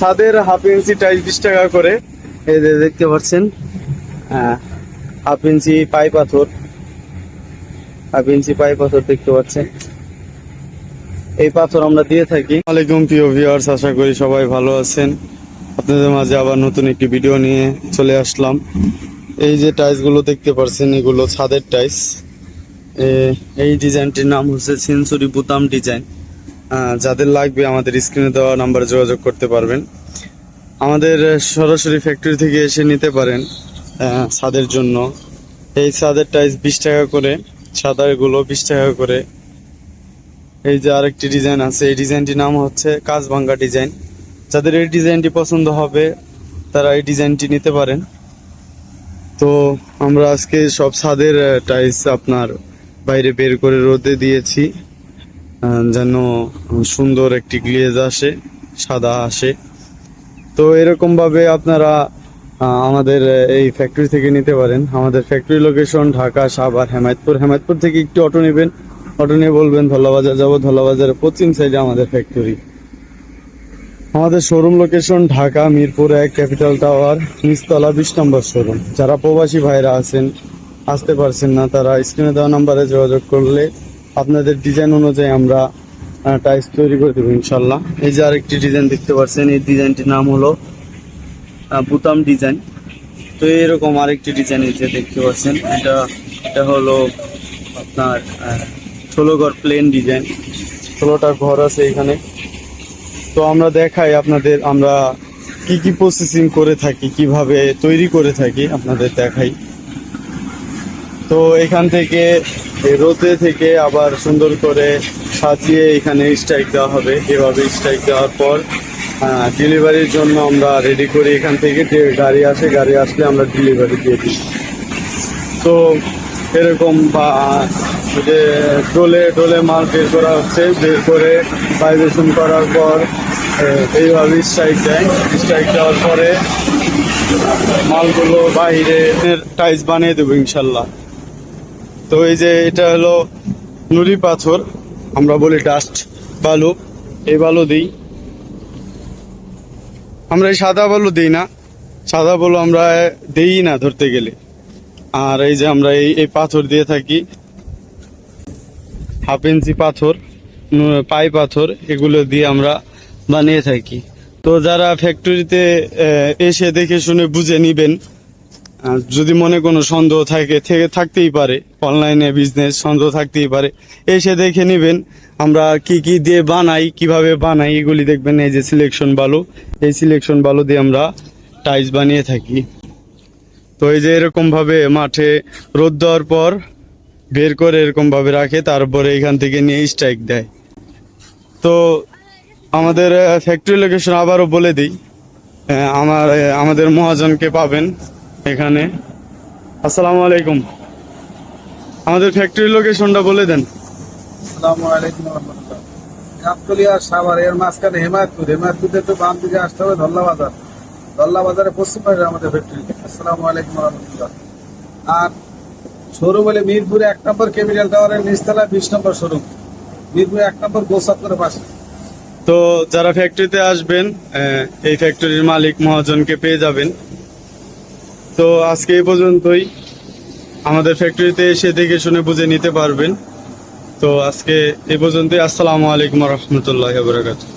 ছাদের half inch টাইস বিশ টাকা করে। এই যে দেখতে পাচ্ছেন হাফ ইঞ্চি পাই পাথর। হাফ ইঞ্চি পাই পাথর দেখতে পাচ্ছেন। এই পাথর আমরা দিয়ে থাকি। আলাইকুম প্রিয় ভিউয়ার্স আশা করি সবাই ভালো আছেন। আপনাদের মাঝে আবার নতুন একটি ভিডিও নিয়ে চলে আসলাম। এই যে টাইলসগুলো দেখতে পাচ্ছেন, এগুলো ছাদের টাইলস এই ডিজাইনটির নাম হচ্ছে সেঞ্চুরি বুতাম ডিজাইন যাদের লাগবে আমাদের স্ক্রিনে দেওয়া নাম্বারে যোগাযোগ করতে পারবেন। আমাদের সরাসরি ফ্যাক্টরি থেকে এসে নিতে পারেন ছাদের জন্য। এই ছাদের টাইস বিশ টাকা করে সাদাগুলো বিশ টাকা করে। এই যে আরেকটি ডিজাইন আছে, এই ডিজাইনটির নাম হচ্ছে কাজভাঙ্গা ডিজাইন যাদের এই ডিজাইনটি পছন্দ হবে, তারা এই ডিজাইনটি নিতে পারেন। তো আমরা আজকে সব ছাদের টাইলস আপনার বাইরে বের করে রোদে দিয়েছি। যেন সুন্দর একটি গ্লেজ আসে, সাদা আসে। তো এরকম ভাবে আপনারা আমাদের এই ফ্যাক্টরি থেকে নিতে পারেন। আমাদের ফ্যাক্টরি লোকেশন ঢাকা, সাভার, হেমায়তপুর। হেমায়তপুর থেকে একটু অটো নেবেন। অটো নিয়ে বলবেন, ধলাবাজার যাব, ধলাবাজারের পশ্চিম সাইডে আমাদের ফ্যাক্টরি আমাদের শোরুম লোকেশন ঢাকা, মিরপুর এক ক্যাপিটাল টাওয়ার নিচতলা বিশ নম্বর শোরুম যারা প্রবাসী ভাইরা আছেন, আসতে পারছেন না, তারা স্ক্রিনে দেওয়া নাম্বারে যোগাযোগ করলে আপনাদের ডিজাইন অনুযায়ী আমরা টাইলস তৈরি করে দেবো, ইনশাল্লাহ। এই যে আরেকটি ডিজাইন দেখতে পাচ্ছেন এই ডিজাইনটির নাম হলো বুতাম ডিজাইন তো এরকম আরেকটি ডিজাইন এই যে দেখতে পাচ্ছেন, এটা এটা হলো আপনার ষোলো ঘর প্লেন ডিজাইন ষোলোটা ঘর আছে এখানে। তো আমরা দেখাই আপনাদের, আমরা কি কি প্রসেসিং করে থাকি, কীভাবে তৈরি করে থাকি, আপনাদের দেখাই। তো এখান থেকে রোদে থেকে আবার সুন্দর করে সাজিয়ে এখানে স্ট্রাইক দেওয়া হবে। এভাবে স্ট্রাইক দেওয়ার পর ডেলিভারির জন্য আমরা রেডি করি এখান থেকে। গাড়ি আসে, গাড়ি আসলে আমরা ডেলিভারি দিয়ে দিই। তো এরকম বা, যে ডোলে ডোলে মাল বের করা হচ্ছে, বের করে ভাইব্রেশন করার পর এইভাবে স্ট্রাইক দেয়। স্ট্রাইক দেওয়ার পরে মালগুলো বাইরে টাইস বানিয়ে দেবো ইনশাল্লাহ। তো এই যে এটা হলো নুড়ি পাথর, আমরা বলি ডাস্ট বালু। এই বালু দিই। আমরা এই সাদা বালু দিই না, সাদা বালু আমরা দিই না ধরতে গেলে। আর এই যে আমরা এই এই পাথর দিয়ে থাকি। হাফ ইঞ্চি পাথর পাই পাথর, এগুলো দিয়ে আমরা বানিয়ে থাকি। তো যারা ফ্যাক্টরিতে এসে দেখে শুনে বুঝে নিবেন আর যদি মনে কোনো সন্দেহ থাকে থেকে থাকতেই পারে। অনলাইনে বিজনেস সন্দেহ থাকতেই পারে। এসে দেখে নেবেন আমরা কি কি দিয়ে বানাই, কীভাবে বানাই, এগুলি দেখবেন এই যে সিলেকশন বালু। এই সিলেকশন বালু দিয়ে আমরা টাইলস বানিয়ে থাকি। তো এই যে এরকমভাবে মাঠে রোদ দেওয়ার পর বের করে এরকমভাবে রাখে, তারপরে এখান থেকে নিয়ে স্ট্রাইক দেয়। তো আমাদের ফ্যাক্টরি লোকেশন আবারও বলে দিই। আমার আমাদের মহাজনকে পাবেন। এখানে। আসসালামু আলাইকুম। আমাদের ফ্যাক্টরি লোকেশনটা বলে দেন। আসসালামু আলাইকুম গাবতলিয়া সাভার এর মাঝখানে হেমায়তপুর। হেমায়তপুর থেকে বাম দিকে আসতে হবে ধল্লা বাজার ধল্লা বাজারের পশ্চিম পাশে আমাদের ফ্যাক্টরি আসসালামু আলাইকুম রহমতুল্লাহ। আর শোরুম হলে মিরপুরে এক নম্বর ক্যাপিটাল টাওয়ারের নিচতলা বিশ নম্বর শোরুম মিরপুরে এক নম্বর গোসাত্তরের পাশে। তো যারা ফ্যাক্টরিতে আসবেন এই ফ্যাক্টরির মালিক মহাজনকে পেয়ে যাবেন। তো আজকে এই পর্যন্তই। আমাদের ফ্যাক্টরিতে এসে দেখে শুনে বুঝে নিতে পারবেন। তো আজকে এ পর্যন্তই। আসসালামু আলাইকুম রহমতুল্লাহ বরাকাতুহ।